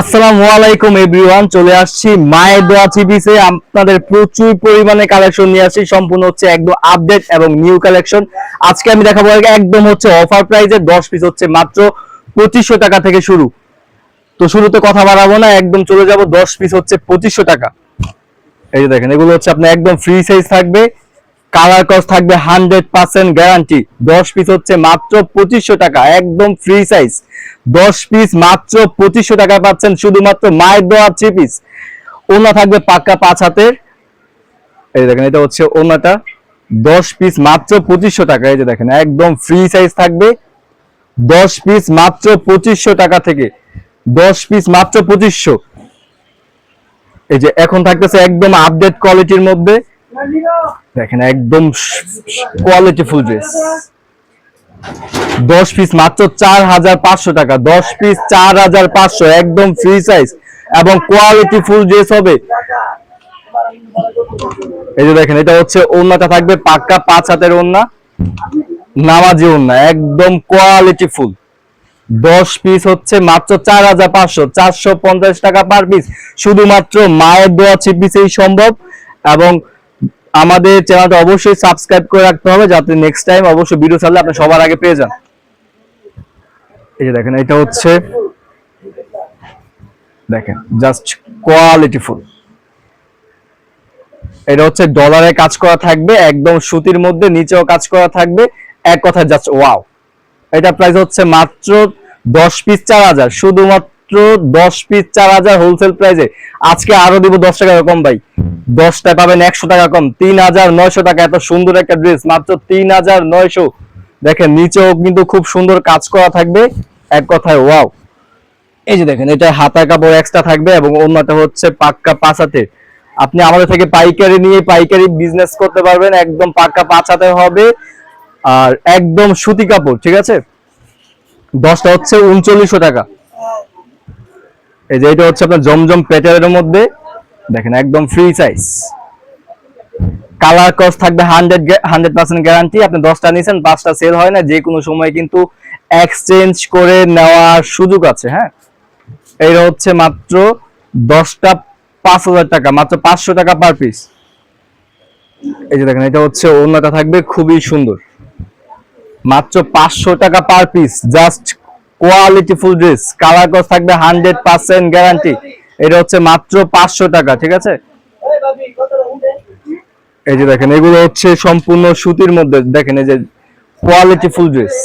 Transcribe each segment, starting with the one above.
আসসালামু আলাইকুম এভরিওয়ান চলে আসছি মায়ের দোয়া চিপিসে আপনাদের প্রচুর পরিমাণে কালেকশন নিয়ে আসছি। সম্পূর্ণ হচ্ছে একদম আপডেট এবং নিউ কালেকশন আজকে আমি দেখাবো একদম হচ্ছে অফার প্রাইজে দশ পিস হচ্ছে মাত্র পঁচিশশো টাকা থেকে শুরু। তো শুরুতে কথা বাড়াবো না, একদম চলে যাব, দশ পিস হচ্ছে পঁচিশশো টাকা। এই যে দেখেন, এগুলো হচ্ছে আপনার একদম ফ্রি সাইজ থাকবে। কালার কস থাকবে হান্ড্রেড পার্সেন্ট গ্যারান্টি দশ পিস হচ্ছে মাত্র পঁচিশশো টাকা, একদম ফ্রি সাইজ দশ পিস মাত্র পঁচিশশো টাকা পাচ্ছেন শুধুমাত্র মায়ের দেওয়া থ্রি পিস ওনা থাকবে পাক্কা পাঁচ হাতের। এই দেখেন, এটা হচ্ছে ওনাটা দশ পিস মাত্র পঁচিশশো টাকা, এই যে দেখেন, একদম ফ্রি সাইজ থাকবে। দশ পিস মাত্র পঁচিশশো টাকা থেকে। দশ পিস মাত্র পঁচিশশো। এই যে এখন থাকতেছে একদম আপডেট কোয়ালিটির মধ্যে। দেখেন, একদম কোয়ালিটিফুল ড্রেস দশ পিস মাত্র চার হাজার পাঁচশো টাকা। দশ পিস চার হাজার পাঁচশো, একদম ফ্রি সাইজ এবং কোয়ালিটি ফুল ড্রেস হবে। এই যে দেখেন, এটা হচ্ছে ওন্নাটা থাকবে পাক্কা পাঁচ হাতের ওন্না নামাজি ওন্না একদম কোয়ালিটি ফুল দশ পিস হচ্ছে মাত্র চার হাজার পাঁচশো, চারশো পঞ্চাশ টাকা পার পিস শুধুমাত্র মায়ের দেওয়া চিপিসেই সম্ভব। এবং আমাদের চ্যানেলটা অবশ্যই সাবস্ক্রাইব করে রাখতে হবে যাতে নেক্সট টাইম অবশ্যই ভিডিও ছাড়লে আপনি সবার আগে পেয়ে যান। এই যে দেখেন, এটা হচ্ছে দেখেন জাস্ট কোয়ালিটি ফুল। এটা হচ্ছে ডলারে কাজ করা থাকবে, একদম সুতির মধ্যে নিচেও কাজ করা থাকবে। এক কথা জাস্ট ওয়াও এটা প্রাইস হচ্ছে মাত্র দশ পিস চার হাজার, শুধুমাত্র দশ পিস চার হাজার হোলসেল প্রাইসে আজকে আরও দিব দশ টাকা কম ভাই। দশটায় পাবেন একশো টাকা কম। তিন হাজার নয়শো টাকা, এত সুন্দর একটা ড্রেস মাত্র তিন হাজার নয়শো। দেখেন, নিচেও কিন্তু খুব সুন্দর কাজ করা থাকবে। এক কথায় ওয়াও এই যে দেখেন, এটা হাতা কাপড় এক্সট্রা থাকবে এবং অন্যটা হচ্ছে পাক্কা পাঁচাতে আপনি আমাদের থেকে পাইকারি নিয়ে পাইকারি বিজনেস করতে পারবেন। একদম পাক্কা পাঁচাতে হবে। আর একদম সুতি কাপড়, ঠিক আছে? দশটা হচ্ছে উনচল্লিশশো টাকা। এই যে এটা হচ্ছে আপনার জমজম প্যাটার্নের মধ্যে, দেখেন একদম ফ্রি সাইজ কালার কস্ট থাকবে হান্ড্রেড হান্ড্রেড পার্সেন্ট গ্যারান্টি আপনি দশটা নিয়েছেন পাঁচটা সেল হয় না, যে কোনো সময় কিন্তু এক্সচেঞ্জ করে নেওয়ার সুযোগ আছে হ্যাঁ? এইটা হচ্ছে মাত্র দশটা পাঁচ হাজার টাকা, মাত্র পাঁচশো টাকা পার পিস এই যে দেখেন, এটা হচ্ছে অন্যটা থাকবে খুবই সুন্দর। মাত্র পাঁচশো টাকা per piece just quality full dress, colour cost থাকবে হান্ড্রেড পার্সেন্ট গ্যারান্টি। এটা হচ্ছে মাত্র পাঁচশো টাকা, ঠিক আছে? এই যে দেখেন, এগুলো হচ্ছে সম্পূর্ণ সুতির মধ্যে, দেখেন এই যে কোয়ালিটি ফুল ড্রেস।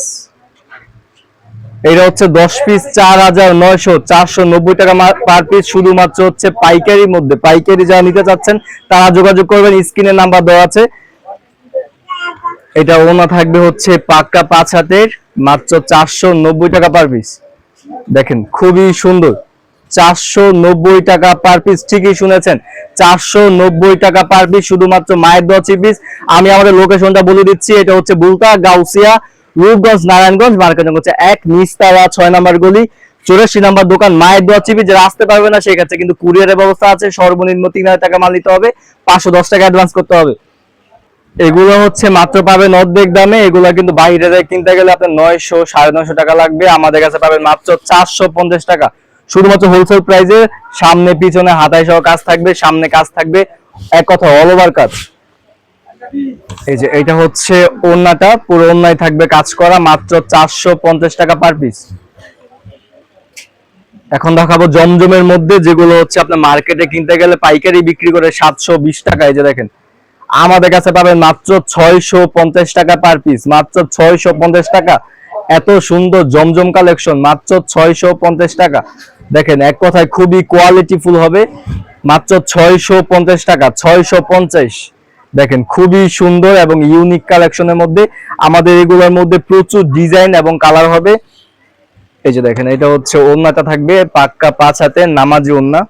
এটা হচ্ছে দশ পিস চার হাজার নয়শো চারশো নব্বই টাকা পার পিস, শুধুমাত্র হচ্ছে পাইকারির মধ্যে। পাইকারি যারা নিতে চাচ্ছেন, তারা যোগাযোগ করবেন স্ক্রিনের নাম্বার দেওয়া আছে। এটা ওনা থাকবে হচ্ছে পাক্কা পাঁচ হাতের, মাত্র চারশো নব্বই টাকা পার পিস দেখেন, খুবই সুন্দর। চারশো নব্বই টাকা পার পিস ঠিকই শুনেছেন। চারশো নব্বই টাকা পার পিস শুধুমাত্র মায়ের দোয়া পিস আমি আমাদের লোকেশনটা বলে দিচ্ছি, এটা হচ্ছে বুলতা, গাউসিয়া, রূপগঞ্জ, নারায়ণগঞ্জ, মার্কেট হচ্ছে এক, নিস্তারা, ছয় নাম্বার গলি, চৌরাশি নাম্বার দোকান, মায়ের দোয়া চিপি যারা আসতে পারবে না, সেক্ষেত্রে কিন্তু কুরিয়ারের ব্যবস্থা আছে। সর্বনিম্ন তিন হাজার টাকা মাল নিতে হবে। পাঁচশো দশ টাকা অ্যাডভান্স করতে হবে। এগুলো হচ্ছে মাত্র পাবেন অর্ধেক দামে। এগুলো কিন্তু বাইরে কিনতে গেলে আপনার নয়শো, সাড়ে নয়শো টাকা লাগবে। আমাদের কাছে পাবেন মাত্র চারশো পঞ্চাশ টাকা। শুধুমাত্র হোলসেল প্রাইসে সামনে, পিছনে হাতায় সহ কাজ থাকবে, সামনে কাজ থাকবে। এক কথা অল ওভার কাজ। এই যে, এটা হচ্ছে ওন্নাটা পুরো ওন্নায় থাকবে কাজ করা, মাত্র চারশো পঞ্চাশ টাকা পার পিস এখন দেখাবো জমজমের মধ্যে যেগুলো হচ্ছে আপনার মার্কেটে কিনতে গেলে পাইকারি বিক্রি করে সাতশো বিশ টাকা। এই যে দেখেন আমাদের কাছে পাবেন মাত্র ছয়শো পঞ্চাশ টাকা পার পিস মাত্র ছয়শো পঞ্চাশ টাকা। এত সুন্দর জমজম কালেকশন মাত্র ছয়শো পঞ্চাশ টাকা। দেখেন, এক কথায় খুবই কোয়ালিটি ফুল হবে। মাত্র ছয়শো পঞ্চাশ টাকা, ছয়শো পঞ্চাশ। দেখেন, খুবই সুন্দর এবং ইউনিক কালেকশনের মধ্যে। আমাদের এগুলোর মধ্যে প্রচুর ডিজাইন এবং কালার হবে। এই যে দেখেন, এটা হচ্ছে ওন্নাটা থাকবে, পাক্কা পাঁচ হাতে নামাজি ওন্না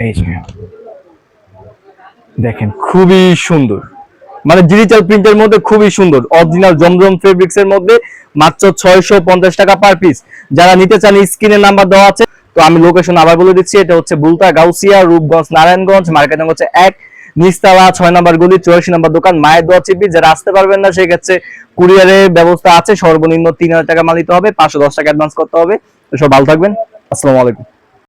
এই দেখেন, খুবই সুন্দর। মানে ডিজিটাল প্রিন্টের মধ্যে খুবই সুন্দর। অরিজিনাল জমজম ফেব্রিক্স এর মধ্যে মাত্র ছয়শো পঞ্চাশ টাকা পার পিস যারা নিতে চান স্ক্রিনের নাম্বার দেওয়া আছে। তো আমি লোকেশন আবার বলে দিচ্ছি, এটা হচ্ছে বুলতা গাউসিয়া, রূপগঞ্জ, নারায়ণগঞ্জ, মার্কেট হচ্ছে এক, নিস্তালা, ছয় নম্বর গলি, চুরাশি নম্বর দোকান, মায়ের দোয়া চিপি। যারা আসতে পারবেন না, সেক্ষেত্রে কুরিয়ারের ব্যবস্থা আছে। সর্বনিম্ন তিন হাজার টাকা মাল দিতে হবে, পাঁচশো দশ টাকা অ্যাডভান্স করতে হবে। সব ভালো থাকবেন। আসসালামু আলাইকুম।